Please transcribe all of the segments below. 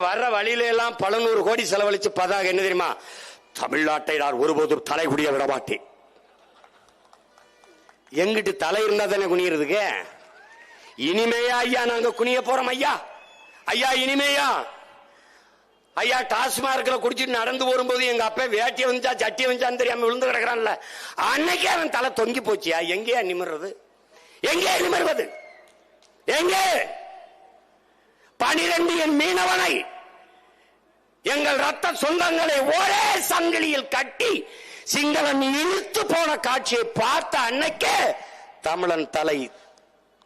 வர்ற வழியில எல்லாம் பல நூறு கோடி செலவழிச்சு பதாக என்ன தெரியுமா? தமிழ்நாட்டை நான் ஒருபோதும் தலை குடிய விட மாட்டேன். எங்கிட்டு தலை இருந்தா தானே குனியறதுக்கு? இனிமேயா ஐயா நாங்க குனிய போறோம் ஐயா. ஐயா இனிமையா. ஐயா டாஸ்மார்க்ல குடிச்சிட்டு நடந்து வரும்போது எங்க அப்பா வேட்டிய வந்துச்சா சட்டிய வந்துச்சான்னு தெரியாம விழுந்து கிடக்குறான்ல. அன்னைக்கே அவன் தலை தொங்கி போச்சியா? எங்கேயா நிமிர்றது? எங்கே நிமிர்வது? எங்கே? பனிரெண்டு என் மீனவனை. எங்கள் ரத்த சொந்தங்களை ஒரே சங்கிலியில் கட்டி சிங்களன் இழுத்து போன காட்சியை பார்த்த அன்னைக்கே தமிழன் தலை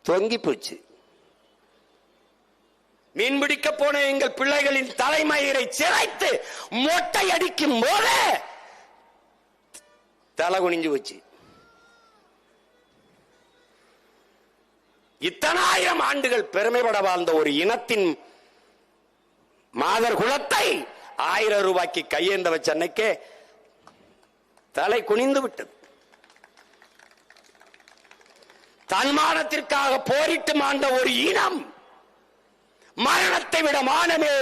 தொங்கி போச்சு. மீன்பிடிக்க போன எங்கள் பிள்ளைகளின் தலைமயிரை சிறைத்து மொட்டை அடிக்கும் போது தலை குனிஞ்சு போச்சு. இத்தனாயிரம் ஆண்டுகள் பெருமைப்பட வாழ்ந்த ஒரு இனத்தின் மாதர் குலத்தை ஆயிரம் ரூபாய்க்கு கையேந்த வச்ச அன்னைக்கே தலை குனிந்து விட்டது. தன்மானத்திற்காக போரிட்டு மாண்ட ஒரு இனம் மரணத்தை விட மானமே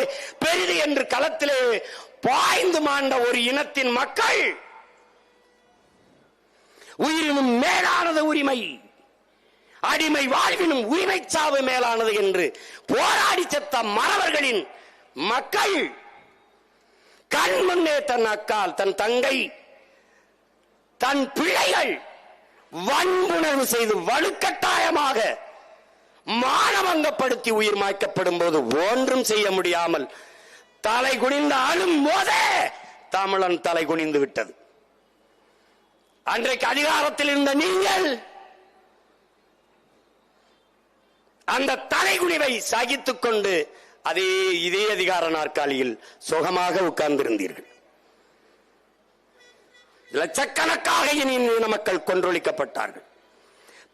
பெரிது என்று களத்திலே பாய்ந்து மாண்ட ஒரு இனத்தின் மக்கள் உயிரினும் மேலானது உரிமை. அடிமை வாழ்வினும் உரிமை சாவு மேலானது என்று போராடி செத்த மறவர்களின் மக்கள் கண் முன்னே தன் அக்கால் தன் தங்கை தன் பிள்ளைகள் வன்புணர்வு செய்து வலுக்கட்டாயமாக மானவங்கப்படுத்தி உயிர் மாய்க்கப்படும் போது ஒன்றும் செய்ய முடியாமல் தலை குனிந்த அழும் போதே தமிழன் தலை குனிந்து விட்டது. அன்றைக்கு அதிகாரத்தில் இருந்த நீங்கள் அந்த தலைகுனிவை சகித்துக் கொண்டு அதே இதே அதிகார நாற்காலியில் சுகமாக உட்கார்ந்திருந்தீர்கள். லட்சக்கணக்காக இனி இன மக்கள் கொன்றொழிக்கப்பட்டார்கள்.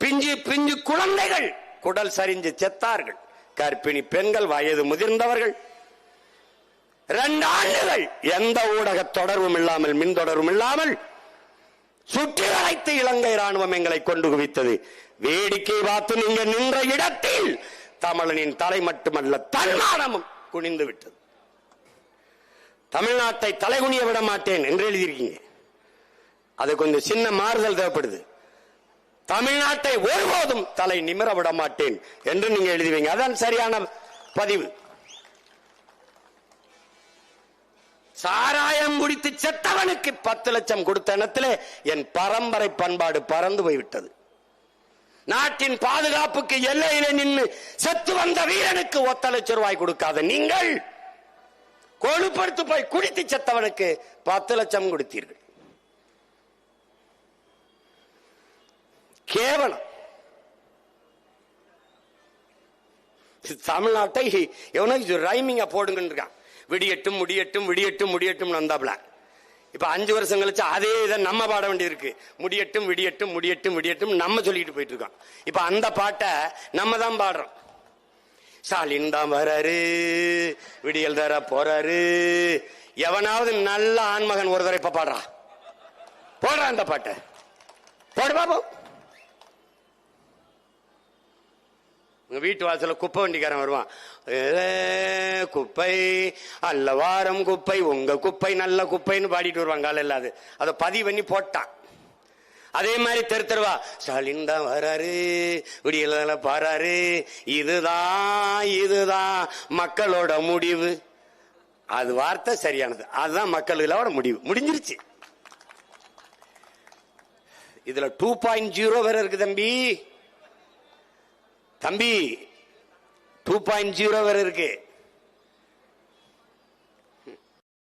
பிஞ்சு பிஞ்சு குழந்தைகள் குடல் சரிஞ்சு செத்தார்கள். கர்ப்பிணி பெண்கள் வயது முதிர்ந்தவர்கள். இரண்டு ஆண்டுகள் எந்த ஊடக தொடர்பும் இல்லாமல் மின் தொடர்பும் இல்லாமல் சுற்றி வளைத்து இலங்கை ராணுவம் எங்களை கொண்டு குவித்தது. வேடிக்கை பார்த்து நீங்க நின்ற இடத்தில் தமிழனின் தலை மட்டுமல்ல தன்மானமும் குனிந்து விட்டது. தமிழ்நாட்டை தலைகுனிய விட மாட்டேன் என்று எழுதியிருக்கீங்க. அது கொஞ்சம் சின்ன மாறுதல் தேவைப்படுது. தமிழ்நாட்டை ஒருபோதும் தலை நிமிர விட மாட்டேன் என்று நீங்க எழுதுவீங்க. அதான் சரியான பதிவு. சாராயம் குடித்து செத்தவனுக்கு பத்து லட்சம் கொடுத்த இடத்துல என் பரம்பரை பண்பாடு பறந்து போய்விட்டது. நாட்டின் பாதுகாப்புக்கு எல்லையில நின்று செத்து வந்த வீரனுக்கு ஒத்த லட்சம் ரூபாய் கொடுக்காத நீங்கள் கொழுப்படுத்து போய் குடித்து செத்தவனுக்கு பத்து லட்சம் கொடுத்தீர்கள். கேவலம். தமிழ்நாட்டை எவனோ ரைமிங்க போடுங்கன்னு இருக்கான். விடியட்டும் முடியட்டும் விடியட்டும் முடியட்டும் வந்தாப்ல. இப்ப அஞ்சு வருஷம் கழிச்சு அதே இதை நம்ம பாட வேண்டியிருக்கு. முடியட்டும் விடியட்டும் முடியட்டும் விடியட்டும் நம்ம சொல்லிட்டு போயிட்டு இருக்கோம். இப்ப அந்த பாட்டை நம்ம தான் பாடுறோம். ஸ்டாலின் தான் வராரு விடியல் தர போறாரு. எவனாவது நல்ல ஆண்மகன் ஒரு தடவை இப்ப பாடுறா. போடுறான் அந்த பாட்டை. போடு பாப்போம். வீட்டு வாசல குப்பை வண்டிக்காரன் வருவான். ஏ, குப்பை அல்ல வாரம் குப்பை உங்க குப்பை நல்ல குப்பைன்னு பாடிட்டு வருவாங்க காலையில் அது. அதை பதிவு பண்ணி போட்டான். அதே மாதிரி தெரு தெருவா ஸ்டாலின் தான் வராரு விடியல பாராரு இதுதான் இதுதான் மக்களோட முடிவு. அது வார்த்தை சரியானது. அதுதான் மக்களோட முடிவு. முடிஞ்சிருச்சு. இதுல டூ பாயிண்ட் ஜீரோ வேற இருக்கு தம்பி. தம்பி டூ பாயிண்ட் ஜீரோ வேற இருக்கு.